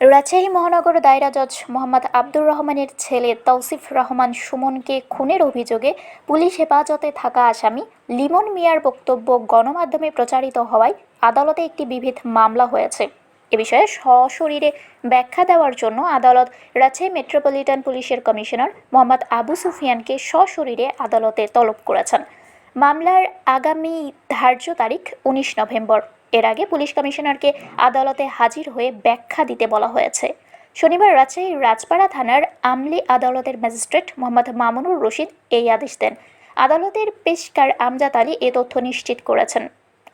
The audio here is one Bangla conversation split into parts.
রাজশাহী মহানগর দায়রা জজ মোহাম্মদ আব্দুর রহমানের ছেলে তৌসিফ রহমান সুমনকে খুনের অভিযোগে পুলিশ হেফাজতে থাকা আসামি লিমন মিয়ার বক্তব্য গণমাধ্যমে প্রচারিত হওয়ায় আদালতে একটি বিবিধ মামলা হয়েছে। এ বিষয়ে সশরীরে ব্যাখ্যা দেওয়ার জন্য আদালত রাজশাহী মেট্রোপলিটন পুলিশের কমিশনার মোহাম্মদ আবু সুফিয়ানকে সশরীরে আদালতে তলব করেছেন। মামলার আগামী ধার্য তারিখ উনিশ নভেম্বর। এর আগে পুলিশ কমিশনারকে আদালতে হাজির হয়ে ব্যাখ্যা দিতে বলা হয়েছে। শনিবার রাজশাহীর রাজপাড়া থানার আমলি আদালতের ম্যাজিস্ট্রেট মোহাম্মদ মামুনুর রশিদ এই আদেশ দেন। আদালতের পেশকার আমজাদ আলী এ তথ্য নিশ্চিত করেছেন।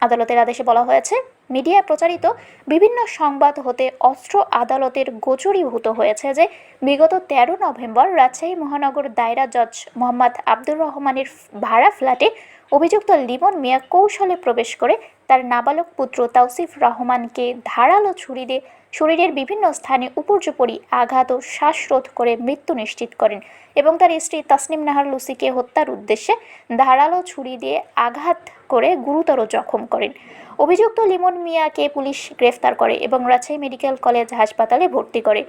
আদালতের আদেশে বলা হয়েছে মিডিয়ায় প্রচারিত বিভিন্ন সংবাদ হতে অস্ত্র আদালতের গোচরীভূত হয়েছে যে, বিগত তেরো নভেম্বর রাজশাহী মহানগর দায়রা জজ মোহাম্মদ আব্দুর রহমানের ভাড়া ফ্ল্যাটে অভিযুক্ত লিমন মিয়া কৌশলে প্রবেশ করে তার নাবালক পুত্র তাওসিফ রহমানকে ধারালো ছুরি দিয়ে শরীরের বিভিন্ন স্থানে উপর্যুপরি আঘাত ও শ্বাসরোধ করে মৃত্যু নিশ্চিত করেন এবং তার স্ত্রী তাসনিম নাহার লুসিকে হত্যার উদ্দেশ্যে ধারালো ছুরি দিয়ে আঘাত করে গুরুতর জখম করেন। অভিযুক্ত লিমন মিয়াকে পুলিশ গ্রেফতার করে এবং রাজশাহী মেডিকেল কলেজ হাসপাতালে ভর্তি করে।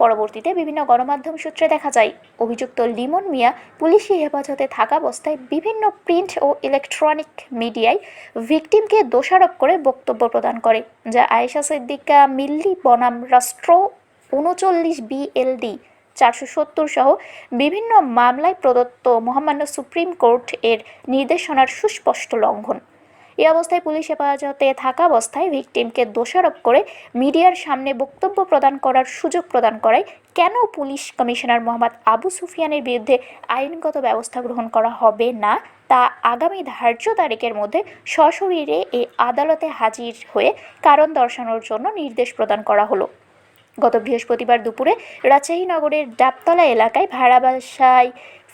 পরবর্তীতে বিভিন্ন গণমাধ্যম সূত্রে দেখা যায়, অভিযুক্ত লিমন মিয়া পুলিশি হেফাজতে থাকা অবস্থায় বিভিন্ন প্রিন্ট ও ইলেকট্রনিক মিডিয়ায় ভিকটিমকে দোষারোপ করে বক্তব্য প্রদান করে, যা আয়েশা সিদ্দিকা, মিল্লি বনাম, রাষ্ট্র উনচল্লিশ বিএলডি, চারশো সত্তর সহ বিভিন্ন মামলায় প্রদত্ত মহামান্য সুপ্রিম কোর্ট এর নির্দেশনার সুস্পষ্ট লঙ্ঘন। এই অবস্থায় পুলিশ হেফাজতে থাকা অবস্থায় ভিকটিমকে দোষারোপ করে মিডিয়ার সামনে বক্তব্য প্রদান করার সুযোগ প্রদান করায় কেন পুলিশ কমিশনার মোহাম্মদ আবু সুফিয়ানের বিরুদ্ধে আইনগত ব্যবস্থা গ্রহণ করা হবে না? তা আগামী ধার্য তারিখের মধ্যে সশরীরে এই আদালতে হাজির হয়ে কারণ দর্শানোর জন্য নির্দেশ প্রদান করা হলো। গত বৃহস্পতিবার দুপুরে রাজশাহী নগরের ডাবতলা এলাকায় ভাড়া বাসায়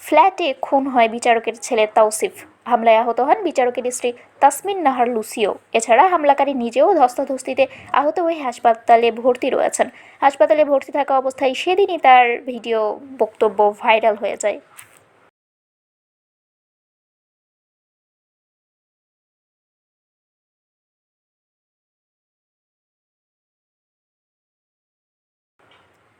ফ্ল্যাটে খুন হয় বিচারকের ছেলে তাওসিফ। হামলায় আহত হন বিচারকের স্ত্রী তাসমিন নাহার লুসিও। এছাড়া হামলাকারী নিজেও ধস্তাধস্তিতে আহত হয়ে হাসপাতালে ভর্তি রয়েছেন। হাসপাতালে ভর্তি থাকা অবস্থায় সেদিনই তার ভিডিও বক্তব্য ভাইরাল হয়ে যায়।